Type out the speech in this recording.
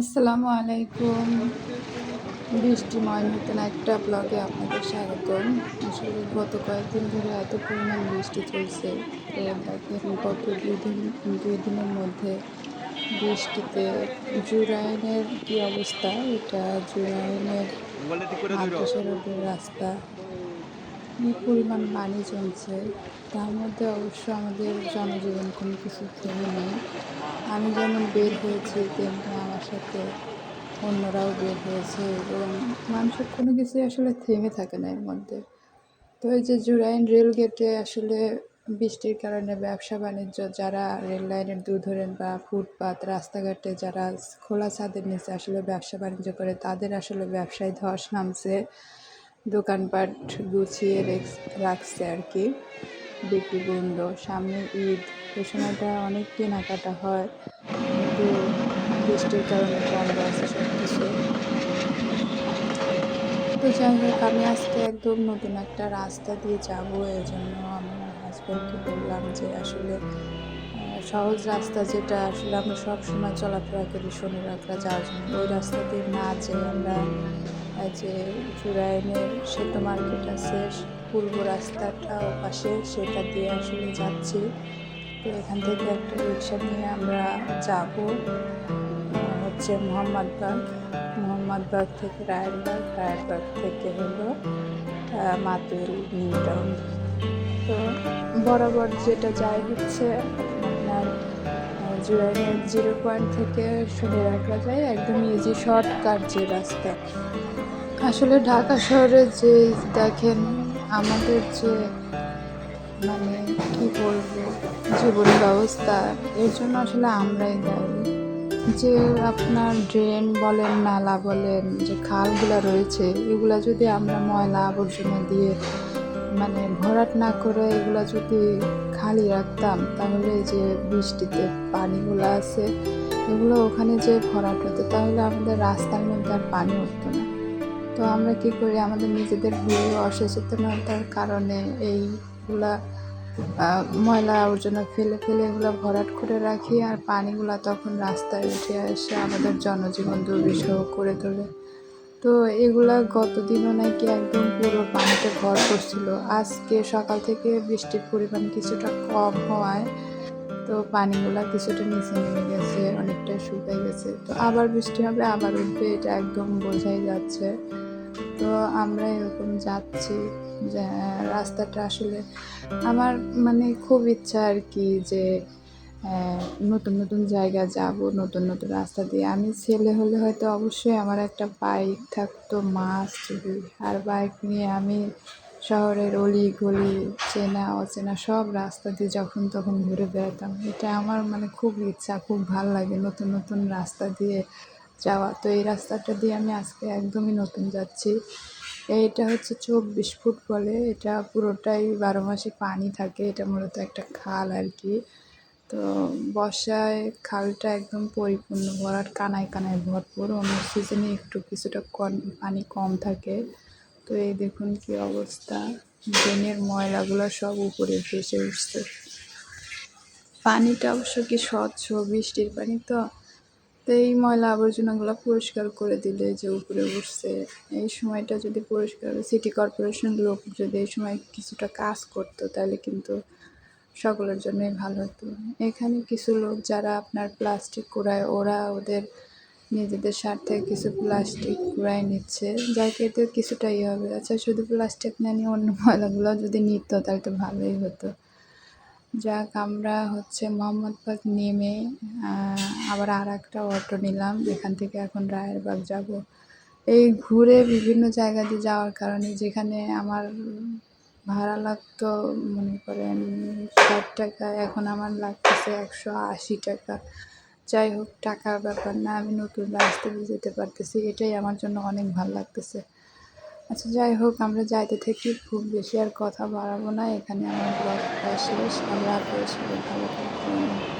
আসসালামু আলাইকুম। বৃষ্টিময় নতুন একটা ব্লগে আপনাদের স্বাগতম। আসলে গত কয়েকদিন ধরে এত পরিমাণ বৃষ্টি চলছে। দেখেন গত দুই দিন দুই দিনের মধ্যে বৃষ্টিতে জুরাইনের কী অবস্থা? এটা জুরাইনের রাস্তা। পরিমাণ পানি জমছে, তার মধ্যে অবশ্য আমাদের জনজীবন কোনো কিছু থেমে নেই। আমি যেমন বের হয়েছি, তেমনি আমার সাথে অন্যরাও বের হয়েছে এবং মানুষের কোনো কিছুই আসলে থেমে থাকে না এর মধ্যে। তো এই যে জুরাইন রেল গেটে আসলে বৃষ্টির কারণে ব্যবসা বাণিজ্য, যারা রেল লাইনের দূর ধরেন বা ফুটপাত, রাস্তাঘাটে যারা খোলা ছাদের নিচে আসলে ব্যবসা বাণিজ্য করে, তাদের আসলে ব্যবসায় ধস নামছে। দোকানপাট গুছিয়ে রাখছে আর কি। বিক্রি বন্ধ। সামনে ঈদ। এই সময়টা অনেক কেনাকাটা হয়। কিন্তু বৃষ্টির কারণে বন্ধ আছে সব কিছু তো যাই হোক, আমি আজকে একদম নতুন একটা রাস্তা দিয়ে যাব। এই জন্য আমি হাজব্যান্ডকে বললাম যে আসলে সহজ রাস্তা যেটা, আসলে আমরা সবসময় চলাফেরা করি শনি রাখরা যাওয়ার জন্য। ওই রাস্তা দিয়ে না যেয়ে আমরা যে চুরাইনের সেতু মার্কেট আছে, পূর্ব রাস্তাটা পাশে, সেটা দিয়ে আসলে যাচ্ছি। তো এখান থেকে একটা রিক্সা নিয়ে আমরা যাব হচ্ছে মোহাম্মদবাগ মোহাম্মদবাগ থেকে রায়েরবাগ রায়েরবাগ থেকে হলো মাতুল নিউ টাউন। তো বরাবর যেটা যায় হচ্ছে জুরাইনের জিরো পয়েন্ট থেকে শুনে রাখা যায় একদম ইজি শর্টকাট যে রাস্তা। আসলে ঢাকা শহরে যে দেখেন আমাদের যে মানে কি বলব, জীবন ব্যবস্থা, এর জন্য আসলে আমরাই দায়ী। যে আপনার ড্রেন বলেন, নালা বলেন, যে খালগুলো রয়েছে, এগুলা যদি আমরা ময়লা আবর্জনা দিয়ে মানে ভরাট না করে এগুলো যদি খালি রাখতাম, তাহলে যে বৃষ্টিতে পানিগুলো আছে, এগুলো ওখানে যে ভরাট হতো, তাহলে আমাদের রাস্তার মধ্যে আর পানি উঠতো না। তো আমরা কি করি, আমাদের নিজেদের ভুল, অসচেতনতার কারণে এইগুলা ময়লা আবর্জনা ফেলে ফেলে এগুলো ভরাট করে রাখি, আর পানিগুলা তখন রাস্তায় উঠে এসে আমাদের জনজীবন দুর্বিষহ করে তোলে। তো এগুলা গত দিনও নাকি একদম পুরো পানিতে ভর করছিল। আজকে সকাল থেকে বৃষ্টির পরিমাণ কিছুটা কম হওয়ায় তো পানিগুলা কিছুটা নিচে নেমে গেছে, অনেকটা শুকাই গেছে। তো আবার বৃষ্টি হবে, আবার উঠবে, এটা একদম বোঝাই যাচ্ছে। তো আমরা এরকম যাচ্ছি, যে রাস্তাটা আসলে আমার মানে খুব ইচ্ছা আর কি যে নতুন নতুন জায়গা যাব, নতুন নতুন রাস্তা দিয়ে। আমি ছেলে হলে হয়তো অবশ্যই আমার একটা বাইক থাকতো, মাছ আর বাইক নিয়ে আমি শহরের অলি গলি চেনা, অচেনা সব রাস্তা দিয়ে যখন তখন ঘুরে বেড়াতাম। এটা আমার মানে খুব ইচ্ছা, খুব ভালো লাগে নতুন নতুন রাস্তা দিয়ে যাওয়া। তো এই রাস্তাটা দিয়ে আমি আজকে একদমই নতুন যাচ্ছি। এইটা হচ্ছে চব্বিশ ফুট বলে, এটা পুরোটাই বারো মাসে পানি থাকে, এটা মূলত একটা খাল আর কি। তো বর্ষায় খালটা একদম পরিপূর্ণ, ভরাট কানায় কানায় ভরপুর। অন্য সিজনে একটু কিছুটা পানি কম থাকে। তো এই দেখুন কি অবস্থা। ড্রেনের ময়লাগুলো সব উপরে ভেসে উঠছে। পানিটা অবশ্য কি স্বচ্ছ, বৃষ্টির পানি তো। তো এই ময়লা আবর্জনাগুলো পরিষ্কার করে দিলে যে উপরে উঠছে। এই সময়টা যদি পরিষ্কার সিটি কর্পোরেশন লোক যদি এই সময় কিছুটা কাজ করতো, তাহলে কিন্তু সকলের জন্যই ভালো হতো। এখানে কিছু লোক যারা আপনার প্লাস্টিক কুড়ায়, ওরা ওদের নিজেদের স্বার্থে কিছু প্লাস্টিক কুড়ায় নিচ্ছে যাকে কিছুটা ইয়ে হবে। আচ্ছা শুধু প্লাস্টিক না, নিয়ে অন্য ময়লাগুলো যদি নিত, তাহলে তো ভালোই হতো। যাক, আমরা হচ্ছে মোহাম্মদবাগ নেমে আবার আর একটা অটো নিলাম। এখান থেকে এখন রায়েরবাগ যাব। এই ঘুরে বিভিন্ন জায়গা দিয়ে যাওয়ার কারণে যেখানে আমার ভাড়া লাগতো, মনে করেন, ষাট টাকা, এখন আমার লাগতেছে একশো আশি টাকা। যাই হোক, টাকার ব্যাপার না, আমি নতুন রাস্তা দিয়ে যেতে পারতেছি, এটাই আমার জন্য অনেক ভালো লাগতেছে। আচ্ছা যাই হোক, আমরা যাইতে থেকে, খুব বেশি আর কথা বাড়াবো না, এখানে আমার ব্লগটা শেষ, আমরা ভালো থাকবেন।